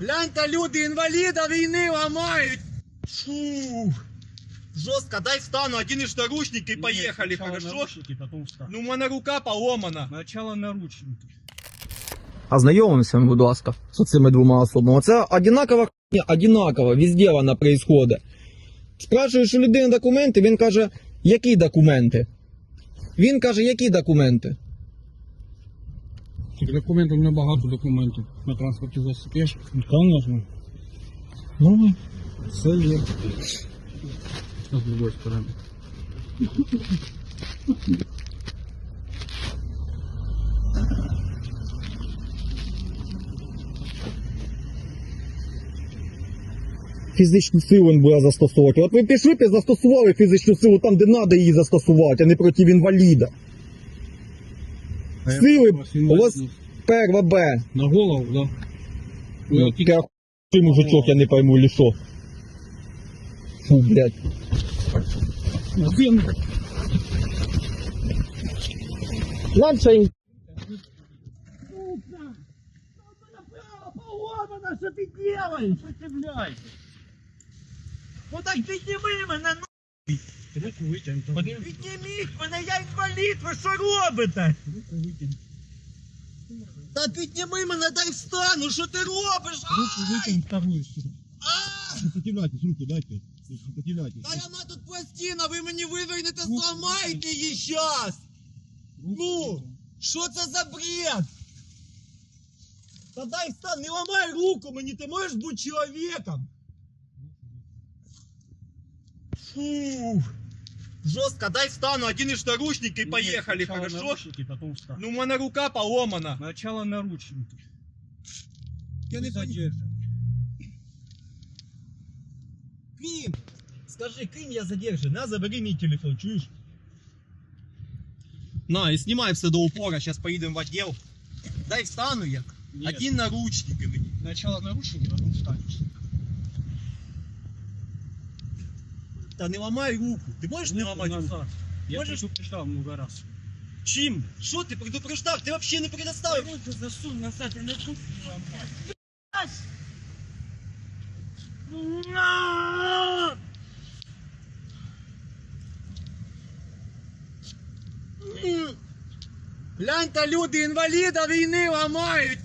Гляньте, люди, інваліда війни ламають. Фу. Жорстко, дай встану, одінеш наручники і поїхали, хорошо? Наручники, потом встань. Ну, у мене рука поломана. Начало наручники. Ознайомимося, будь ласка, з цими двома особами. Це одинакова хуйня, одинаково, везде вона происходить. Спрашуєш у людини документи, він каже, які документи? Він каже, які документи? Документів, у мене багато документів на транспорті засіб. Конечно. Ну, Все є. А з другої сторони. фізичну силу він буде застосовувати. От ви пішли б і застосували фізичну силу там, де треба її застосувати, а не проти інваліда. А я Сили вас у вас інвалідність. перва Б. На голову, да. Ну, Ну, ти охуєнний мужичок, я не пойму, или що. Фу, блядь. Один. Ладно, їм Поломана, що ти делаєш? Сопротивляйся. Ну так підніми мене, ну. Руку витягни. Підніміть мене, я інвалід, ви що робите? Руку витягни. Та підніми мене, дай встану, що ти робиш? Руку витягни вторую сторону. А! Сопротивляйтесь, руку дайте. Сопротивляйтесь. Та вона тут пластина, ви мені вивернете, зламаєте її щас! Руку Ну! витягни. Що це за бред? Та дай встань, не ламай руку мені, ти можеш бути чоловіком. Фу. Жорстко, дай встану, одінеш наручники і Ні, поїхали, спочатку хорошо? Наручники, потом встань. Ну, у мене рука поломана. Начало наручники. Я не задерживай. Крим! Скажи, Крим я задержу, на, забери мій телефон, чуєш? На, і знімай все до упора, зараз поїдемо в отдел. Дай встану я. Нет. Один наручники мені. Начало наручники, потом встанешь. Та не ламай руку. Ти можеш не ламати руку? назад. Я Можешь- предупреждал много раз. Чим? Що ти предупреждав? Ти взагалі не предоставив. Руку засунь назад, я не буду ломать. Гляньте, люди, інваліда війни ламають.